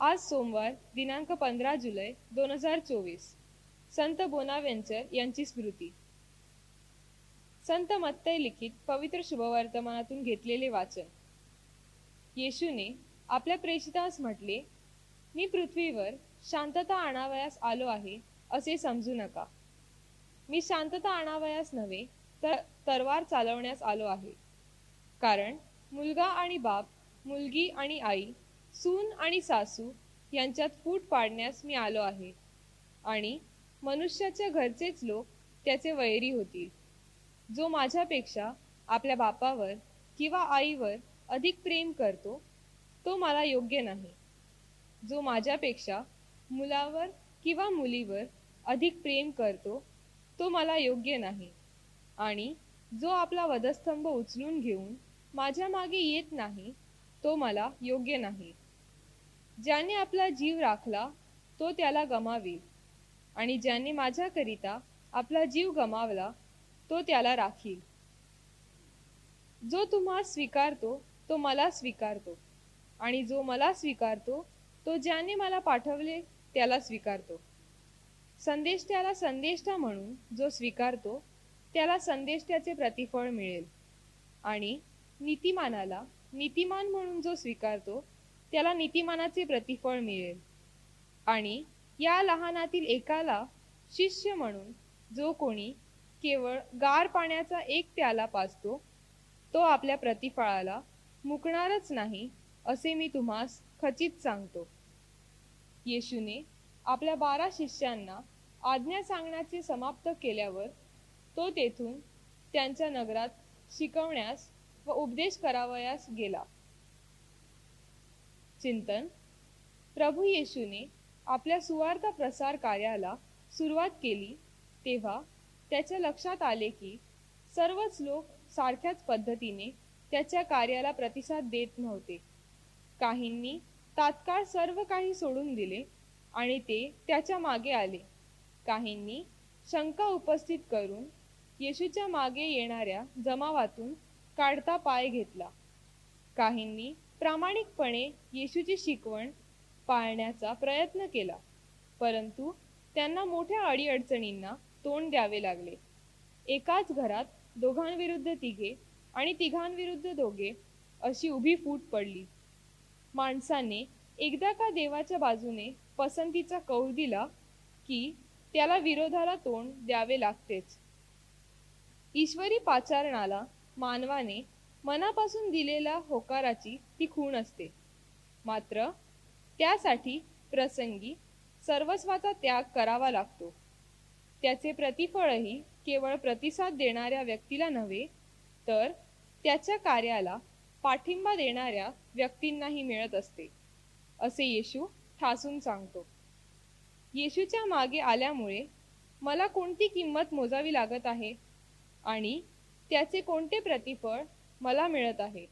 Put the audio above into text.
आज सोमवार दिनांक पंधरा जुलै दोन हजार चोवीस. संत बोनावेंचर यांची स्मृती. संत मत्तय लिखित पवित्र शुभवर्तमानातून घेतलेले वाचन. येशूने आपल्या प्रेषितास म्हटले मी पृथ्वीवर शांतता आणावयास आलो आहे असे समजू नका. मी शांतता आणावयास नव्हे तर तरवार चालवण्यास आलो आहे. कारण मुलगा आणि बाप मुलगी आणि आई सून आणि सासू यांच्यात फूट पाडण्यास मी आलो आहे. आणि मनुष्याच्या घरचेच लोक त्याचे वैरी होतील. जो माझ्यापेक्षा आपल्या बापावर किंवा आईवर अधिक प्रेम करतो तो मला योग्य नाही. जो माझ्यापेक्षा मुलावर किंवा मुलीवर अधिक प्रेम करतो तो मला योग्य नाही. आणि जो आपला वधस्तंभ उचलून घेऊन माझ्या मागे येत नाही तो मला योग्य नाही. ज्याने आपला जीव राखला तो त्याला गमावेल आणि ज्याने माझ्याकरिता आपला जीव गमावला तो त्याला राखील जो तुम्हा स्वीकारतो तो मला स्वीकारतो. आणि जो मला स्वीकारतो तो ज्याने मला पाठवले त्याला स्वीकारतो. संदेश त्याला संदेष्टा म्हणून जो स्वीकारतो त्याला संदेष्ट्याचे प्रतिफळ मिळेल. आणि नीतिमानाला नीतिमान म्हणून जो स्वीकारतो त्याला नीतिमानाचे प्रतिफळ मिळेल. आणि या लहानातील एकाला शिष्य म्हणून जो कोणी केवळ गार पाण्याचा एक प्याला पाजतो तो आपल्या प्रतिफळाला मुकणारच नाही असे मी तुम्हास खचित सांगतो. येशूने आपल्या बारा शिष्यांना आज्ञा सांगण्याचे समाप्त केल्यावर तो तेथून त्यांच्या नगरात शिकवण्यास व उपदेश करावयास गेला. चिंतन. प्रभू येशूने आपल्या सुवार्थ प्रसार कार्याला सुरुवात केली. तेव्हा त्याच्या लक्षात आले की सर्वच लोक सारख्याच पद्धतीने त्याच्या कार्याला प्रतिसाद देत नव्हते. काहींनी तात्काळ सर्व काही सोडून दिले आणि ते त्याच्यामागे आले. काहींनी शंका उपस्थित करून येशूच्या मागे येणाऱ्या जमावातून काढता पाय घेतला. काहींनी प्रामाणिकपणे येशूची शिकवण पाळण्याचा प्रयत्न केला. परंतु त्यांना मोठ्या अडीअडचणींना तोंड द्यावे लागले. एकाच घरात दोघांविरुद्ध तिघे आणि तिघांविरुद्ध दोघे अशी उभी फूट पडली. माणसाने एकदा का देवाच्या बाजूने पसंतीचा कौल दिला की त्याला विरोधाला तोंड द्यावे लागतेच. ईश्वरी पाचारणाला मानवाने मनापासून दिलेल्या होकाराची ती खूण असते. मात्र त्यासाठी प्रसंगी सर्वस्वाचा त्याग करावा लागतो. त्याचे प्रतिफळही केवळ प्रतिसाद देणाऱ्या व्यक्तीला नव्हे तर त्याच्या कार्याला पाठिंबा देणाऱ्या व्यक्तींनाही मिळत असते असे येशू ठासून सांगतो. येशूच्या मागे आल्यामुळे मला कोणती किंमत मोजावी लागत आहे? आणि त्याचे कोणते प्रतिफळ मला मिळत आहे?